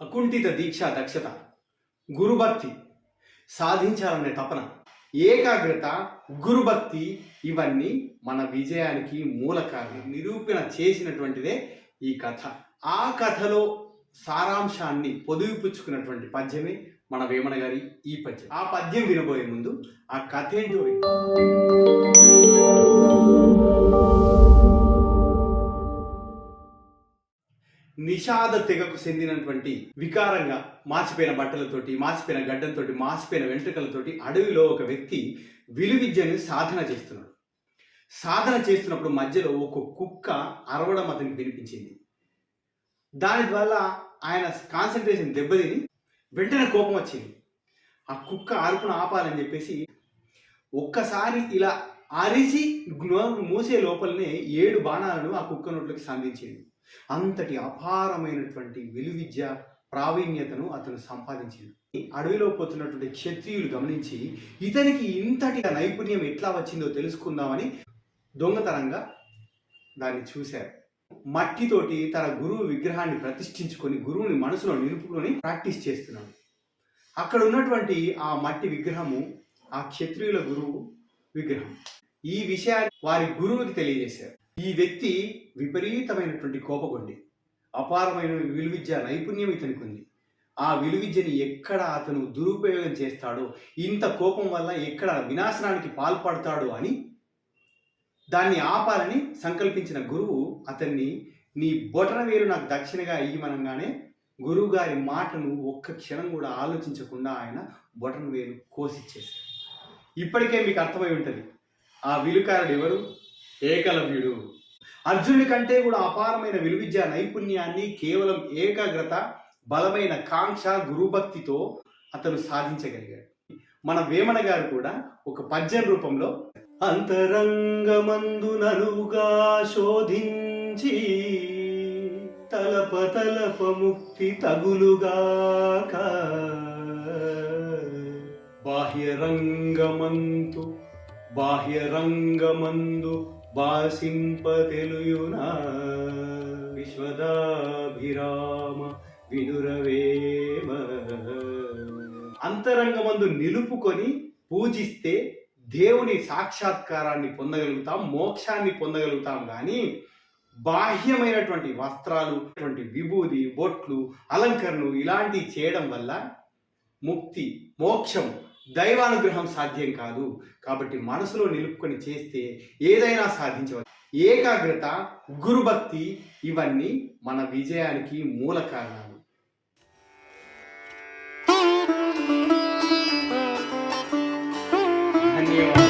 అకుంఠిత దీక్ష దక్షత గురుభక్తి సాధించాలనే తపన ఏకాగ్రత గురుభక్తి ఇవన్నీ మన విజయానికి మూల కారణం నిరూపణ చేసినటువంటిదే ఈ కథ. ఆ కథలో సారాంశాన్ని పొదుగుపుచ్చుకున్నటువంటి పద్యమే మన వేమన గారి ఈ పద్యం. ఆ పద్యం వినబోయే ముందు ఆ కథ ఏంటో విను. నిషాద తెగకు చెందినటువంటి వికారంగా మాసిపోయిన బట్టలతోటి మాసిపోయిన గడ్డంతో మాసిపోయిన వెంట్రుకలతోటి అడవిలో ఒక వ్యక్తి విలువిద్యను సాధన చేస్తున్నాడు. సాధన చేస్తున్నప్పుడు మధ్యలో ఒక కుక్క అరవడం అతనికి వినిపించింది. దాని వల్ల ఆయన కాన్సన్ట్రేషన్ దెబ్బతిని వెంటనే కోపం వచ్చింది. ఆ కుక్క అరుపును ఆపాలని చెప్పేసి ఒక్కసారి ఇలా అరిచి మూసే లోపలనే ఏడు బాణాలను ఆ కుక్క నోట్లోకి సంధించింది. అంతటి అపారమైనటువంటి విలువిద్య ప్రావీణ్యతను అతను సంపాదించింది అడవిలో పోతున్నటువంటి క్షత్రియులు గమనించి ఇతనికి ఇంతటి నైపుణ్యం ఎట్లా వచ్చిందో తెలుసుకుందామని దొంగతనంగా దాన్ని చూశారు. మట్టితోటి తన గురువు విగ్రహాన్ని ప్రతిష్ఠించుకొని గురువుని మనసులో నిలుపుకొని ప్రాక్టీస్ చేస్తున్నాడు. అక్కడ ఉన్నటువంటి ఆ మట్టి విగ్రహము ఆ క్షత్రియుల గురువు విగ్రహం. ఈ విషయాన్ని వారి గురువుకి తెలియజేశారు. ఈ వ్యక్తి విపరీతమైనటువంటి కోపగొండి అపారమైన విలువిద్య నైపుణ్యం ఇతనికి ఉంది ఆ విలువిద్యని ఎక్కడ అతను దురుపయోగం చేస్తాడో ఇంత కోపం వల్ల ఎక్కడ వినాశనానికి పాల్పడతాడో అని దాన్ని ఆపాలని సంకల్పించిన గురువు అతన్ని నీ బొటన వేలు నాకు దక్షిణగా ఇయ్యమనగానే గురువు గారి మాటను ఒక్క క్షణం కూడా ఆలోచించకుండా ఆయన బొటన వేలు కోసిచ్చేశారు ఇప్పటికే మీకు అర్థమై ఉంటుంది. ఆ విలుకారుడు ఎవరు? ఏకలవ్యుడు. అర్జునుడి కంటే కూడా అపారమైన విలువిద్య నైపుణ్యాన్ని కేవలం ఏకాగ్రత బలమైన కాంక్ష గురుభక్తితో అతను సాధించగలిగాడు. మన వేమన గారు కూడా ఒక పద్యం రూపంలో అంతరంగమందు నలుగా శోధించి తలప తలప ముక్తి తగులుగాక బాహ్యరంగమంతు బాహ్యరంగమందు బాసింపతెలుయునా విశ్వదాభిరామ వినురవేమ అంతరంగమందు నిలుపుకొని పూజిస్తే దేవుని సాక్షాత్కారాన్ని పొందగలుగుతాం మోక్షాన్ని పొందగలుగుతాం. కానీ బాహ్యమైనటువంటి వస్త్రాలు అటువంటి విభూది బొట్లు అలంకరణలు ఇలాంటివి చేయడం వల్ల ముక్తి మోక్షం దైవానుగ్రహం సాధ్యం కాదు. కాబట్టి మనసులో నిలుపుకొని చేస్తే ఏదైనా సాధించవచ్చు. ఏకాగ్రత గురుభక్తి ఇవన్నీ మన విజయానికి మూల కారణాలు. ధన్యవాదాలు.